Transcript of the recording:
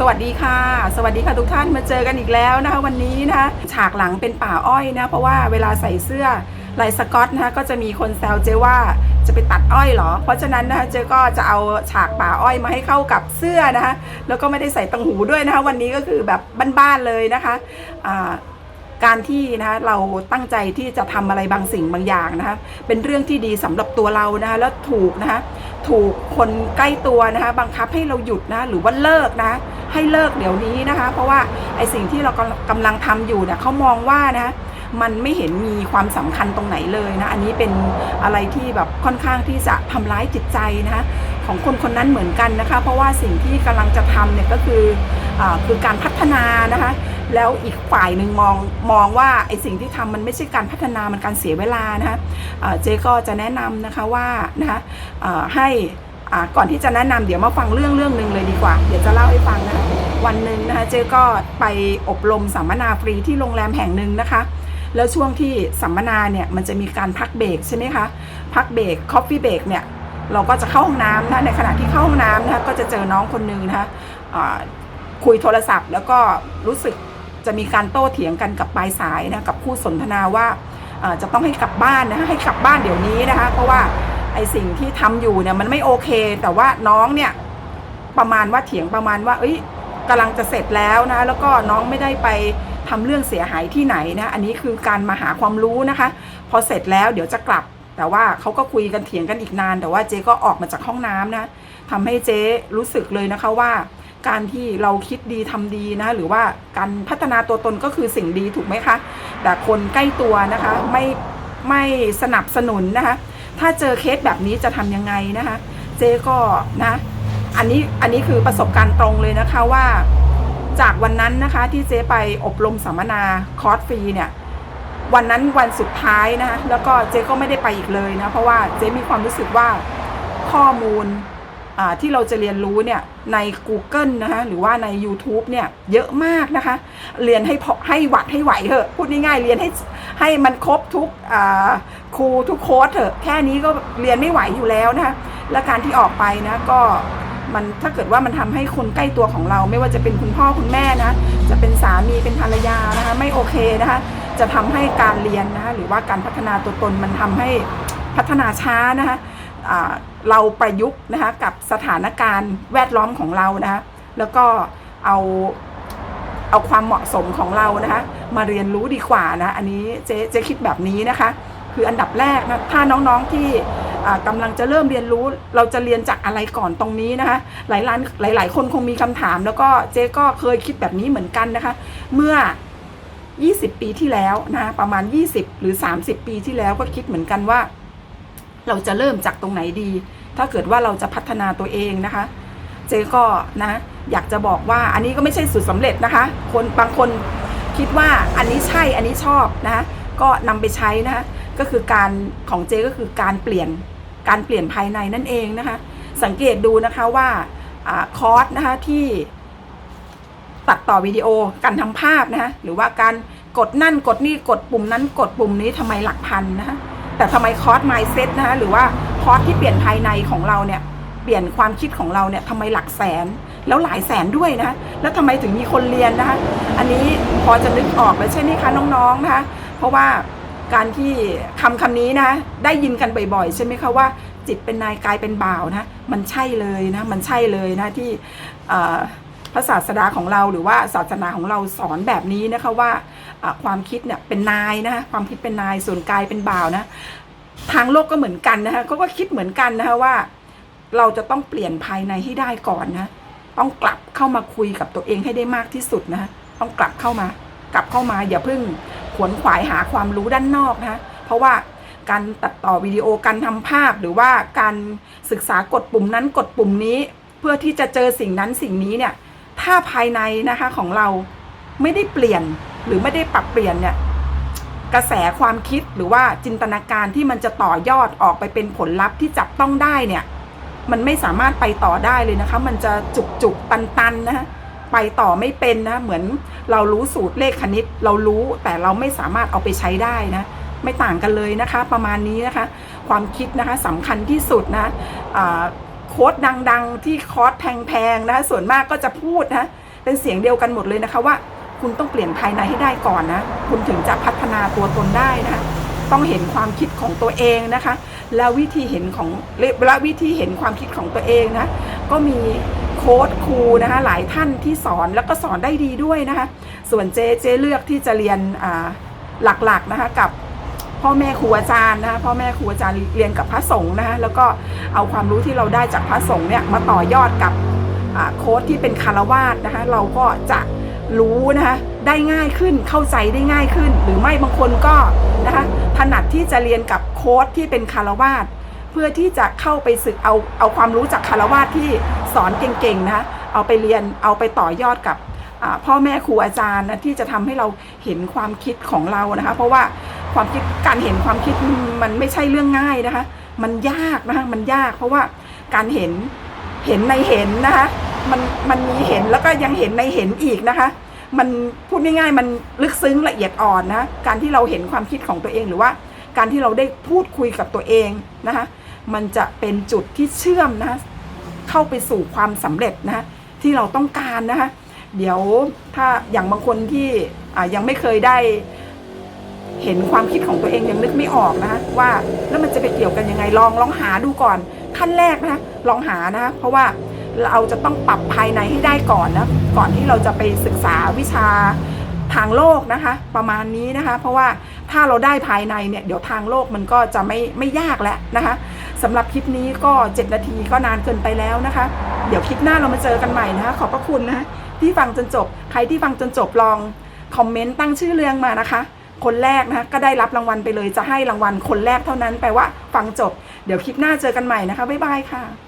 สวัสดีค่ะ สวัสดีค่ะทุกท่านมาเจอกันอีกแล้วนะคะวันนี้นะคะฉากหลังเป็นป่าอ้อยนะเพราะว่าเวลาใส่เสื้อลายสกอตนะคะก็จะมีคนแซวเจว่าจะไปตัดอ้อยเหรอ เพราะฉะนั้นนะคะเจก็จะเอาฉากป่าอ้อยมาให้เข้ากับเสื้อนะคะแล้วก็ไม่ได้ใส่ตังหูด้วยนะคะวันนี้ก็คือแบบบ้านๆเลยนะคะการที่นะคะเราตั้งใจที่จะทำอะไรบางสิ่งบางอย่างนะคะเป็นเรื่องที่ดีสำหรับตัวเรานะคะแล้วถูกนะคะถูกคนใกล้ตัวนะคะบังคับให้เราหยุดนะหรือว่าเลิกนะ ให้เลิกเดี๋ยวนี้นะคะ เพราะว่าไอสิ่งที่เรากำลังกำลังทำอยู่เนี่ยเขามองว่านะมันไม่เห็นมีความสำคัญตรงไหนเลยนะ อันนี้เป็นอะไรที่แบบค่อนข้างที่จะทำร้ายจิตใจนะคะของคนคนนั้นเหมือนกันนะคะ เพราะว่าสิ่งที่กำลังจะทำเนี่ยก็คืออคือการพัฒนานะคะ แล้วอีกฝ่ายหนึ่งมองมองว่าไอสิ่งที่ทำมันไม่ใช่การพัฒนามันการเสียเวลานะคะเจ๊ก็จะแนะนำนะคะว่านะคะให้ ก่อนที่จะแนะนำเดี๋ยวมาฟังเรื่องเรื่องหนึ่งเลยดีกว่า เดี๋ยวจะเล่าให้ฟังนะคะวันหนึ่งนะคะเจ๊ก็ไปอบรมสัมมนาฟรีที่โรงแรมแห่งหนึ่งนะคะ แล้วช่วงที่สัมมนาเนี่ยมันจะมีการพักเบรกใช่ไหมคะพักเบรกคอฟฟี่เบรกเนี่ยเราก็จะเข้าห้องน้ำนะในขณะที่เข้าห้องน้ำนะคะก็จะเจอน้องคนหนึ่งนะคะคุยโทรศัพท์ แล้วก็รู้สึกจะมีการโต้เถียงกันกับปลายสายนะกับผู้สนทนาว่าจะต้องให้กลับบ้านนะให้กลับบ้านเดี๋ยวนี้นะคะเพราะว่า อสิ่งที่ทำอยู่เนี่ยมันไม่โอเค แต่ว่าน้องเนี่ยประมาณว่าเถียงประมาณว่า เอ้ยกำลังจะเสร็จแล้วนะ แล้วก็น้องไม่ได้ไปทำเรื่องเสียหายที่ไหนนะ อันนี้คือการมาหาความรู้นะคะ พอเสร็จแล้วเดี๋ยวจะกลับ แต่ว่าเขาก็คุยกันเถียงกันอีกนาน แต่ว่าเจ๊ก็ออกมาจากห้องน้ำนะทำให้เจ๊รู้สึกเลยนะคะว่า การที่เราคิดดีทำดีนะ หรือว่าการพัฒนาตัวตนก็คือสิ่งดีถูกไหมคะ แต่คนใกล้ตัวนะคะไม่ไม่สนับสนุนนะคะ ถ้าเจอเคสแบบนี้จะทำยังไงนะคะ เจ๊ก็นะ อันนี้อันนี้คือประสบการณ์ตรงเลยนะคะว่า จากวันนั้นนะคะที่เจ๊ไปอบรมสัมมนาคอร์สฟรีเนี่ยวันนั้นวันสุดท้ายนะคะแล้วก็เจ๊ก็ไม่ได้ไปอีกเลยนะเพราะว่าเจ๊มีความรู้สึกว่าข้อมูล ที่เราจะเรียนรู้เนี่ยใน Google นะคะหรือว่าใน YouTube เนี่ยเยอะมากนะคะ เรียนให้พอให้หวัดให้ไหวเถอะพูดง่ายๆเรียนให้ให้มันครบทุกครูทุกโค้ดเถอะแค่นี้ก็เรียนไม่ไหวอยู่แล้วนะคะและการที่ออกไปนะก็มันถ้าเกิดว่ามันทำให้คนใกล้ตัวของเรา ไม่ว่าจะเป็นคุณพ่อคุณแม่นะ จะเป็นสามีเป็นภรรยานะคะ ไม่โอเคนะคะ จะทำให้การเรียนนะคะหรือว่าการพัฒนาตัวตนมันทำให้พัฒนาช้านะคะ เราประยุกต์นะคะกับสถานการณ์แวดล้อมของเรานะคะแล้วก็เอาเอาความเหมาะสมของเรานะคะมาเรียนรู้ดีกว่านะอันนี้เจ๊เจ๊คิดแบบนี้นะคะ คืออันดับแรกนะถ้าน้องๆที่อ่ากำลังจะเริ่มเรียนรู้เราจะเรียนจากอะไรก่อนตรงนี้นะคะ หลายร้านหลาย ๆ คนคงมีคำถาม แล้วก็เจ๊ก็เคยคิดแบบนี้เหมือนกันนะคะ เมื่อ 20 ปีที่แล้วนะประมาณ 20 หรือ 30 ปีที่แล้วก็คิดเหมือนกันว่า เราจะเริ่มจากตรงไหนดี ถ้าเกิดว่าเราจะพัฒนาตัวเองนะคะ เจ๊ก็นะอยากจะบอกว่าอันนี้ก็ไม่ใช่สูตรสำเร็จนะคะ คนบางคนคิดว่าอันนี้ใช่อันนี้ชอบนะคะก็นำไปใช้นะคะก็คือการของเจ๊ก็คือการเปลี่ยนการเปลี่ยนภายในนั่นเองนะคะ สังเกตดูนะคะว่าอคอร์สนะคะที่ตัดต่อวิดีโอการทำภาพนะะหรือว่าการกดนั่นกดนี่กดปุ่มนั้นกดปุ่มนี้ทำไมหลักพันนะะ แต่ทำไมคอร์สไมเซ็ตนะฮะหรือว่าคอร์สที่เปลี่ยนภายในของเราเนี่ยเปลี่ยนความคิดของเราเนี่ยทำไมหลักแสนแล้วหลายแสนด้วยนะแล้วทำไมถึงมีคนเรียนนะคะอันนี้พอจะนึกออกแล้วใช่ไหมคะน้องๆนะคะเพราะว่าการที่คำคำนี้นะได้ยินกันบ่อยๆ ใช่ไหมคะว่าจิตเป็นนายกายเป็นบ่าวนะมันใช่เลยนะมันใช่เลยนะที่พระศาสดาของเราหรือว่าศาสนาของเราสอนแบบนี้นะคะว่า ความคิดเนี่ยเป็นนายนะคะความคิดเป็นนายส่วนกายเป็นบ่าวนะ ทางโลกก็เหมือนกันนะคะเขาก็คิดเหมือนกันนะคะว่า เราจะต้องเปลี่ยนภายในให้ได้ก่อนนะต้องกลับเข้ามาคุยกับตัวเองให้ได้มากที่สุดนะต้องกลับเข้ามากลับเข้ามาอย่าเพิ่งขวนขวายหาความรู้ด้านนอกนะเพราะว่าการตัดต่อวิดีโอการทำภาพหรือว่าการศึกษากดปุ่มนั้นกดปุ่มนี้ เพื่อที่จะเจอสิ่งนั้นสิ่งนี้เนี่ย ถ้าภายในนะคะของเรา ไม่ได้เปลี่ยนหรือไม่ได้ปรับเปลี่ยนเนี่ยกระแสความคิดหรือว่าจินตนาการที่มันจะต่อยอดออกไปเป็นผลลัพธ์ที่จับต้องได้เนี่ย มันไม่สามารถไปต่อได้เลยนะคะ มันจะจุกจุกตันตันนะคะไปต่อไม่เป็นนะ เหมือนเรารู้สูตรเลขคณิต เรารู้แต่เราไม่สามารถเอาไปใช้ได้นะ ไม่ต่างกันเลยนะคะ ประมาณนี้นะคะ ความคิดนะคะสำคัญที่สุดนะอ่าโค้ดดัง ๆ ที่คอร์สแพงๆนะคะส่วนมากก็จะพูดนะเป็นเสียงเดียวกันหมดเลยนะคะว่า คุณต้องเปลี่ยนภายในให้ได้ก่อนนะ คุณถึงจะพัฒนาตัวตนได้นะต้องเห็นความคิดของตัวเองนะคะ แล้ววิธีเห็นของและวิธีเห็นความคิดของตัวเองนะ ก็มีโค้ดครูนะคะหลายท่านที่สอนแล้วก็สอนได้ดีด้วยนะคะ ส่วนเจเจเลือกที่จะเรียนหลักๆนะคะกับพ่อแม่ครูอาจารย์นะคะพ่อแม่ครูอาจารย์เรียนกับพระสงฆ์นะคะแล้วก็เอาความรู้ที่เราได้จากพระสงฆ์เนี่ยมาต่อยอดกับโค้ดที่เป็นคารวาสนะคะเราก็จะ รู้นะคะได้ง่ายขึ้นเข้าใจได้ง่ายขึ้น หรือไม่บางคนก็นะคะถนัดที่จะเรียนกับโค้ดที่เป็นคารวาสเพื่อที่จะเข้าไปศึกเอาเอาความรู้จากคารวาสที่สอนเก่งๆนะคะเอาไปเรียนเอาไปต่อยอดกับพ่อแม่ครูอาจารย์นะที่จะทำให้เราเห็นความคิดของเรานะคะ เพราะว่าความคิดการเห็นความคิดมันไม่ใช่เรื่องง่ายนะคะ มันยากนะคะมันยากเพราะว่าการเห็นเห็นในเห็นนะคะ มันมันมีเห็นแล้วก็ยังเห็นในเห็นอีกนะคะ มันพูดง่ายๆมันลึกซึ้งละเอียดอ่อนนะการที่เราเห็นความคิดของตัวเองหรือว่า การที่เราได้พูดคุยกับตัวเองนะคะ มันจะเป็นจุดที่เชื่อมนะะเข้าไปสู่ความสำเร็จนะะที่เราต้องการนะคะเดี๋ยวถ้าอย่างบางคนที่อ่ายังไม่เคยได้เห็นความคิดของตัวเองยังนึกไม่ออกนะคะว่าแล้วมันจะไปเกี่ยวกันยังไงลองลองหาดูก่อนขั้นแรกนะคะลองหานะคะเพราะว่า เราจะต้องปรับภายในให้ได้ก่อนนะก่อนที่เราจะไปศึกษาวิชาทางโลกนะคะ ประมาณนี้นะคะ เพราะว่าถ้าเราได้ภายในเนี่ยเดี๋ยวทางโลกมันก็จะไม่ไม่ยากแล้วนะคะสำหรับคลิปนี้ก็ 7 นาทีก็นานเกินไปแล้วนะคะ เดี๋ยวคลิปหน้าเรามาเจอกันใหม่นะคะ ขอบพระคุณนะคะที่ฟังจนจบ ใครที่ฟังจนจบลองคอมเมนต์ตั้งชื่อเรื่องมานะคะ คนแรกนะคะก็ได้รับรางวัลไปเลยจะให้รางวัลคนแรกเท่านั้นแปลว่าฟังจบ เดี๋ยวคลิปหน้าเจอกันใหม่นะคะบ๊ายบายค่ะ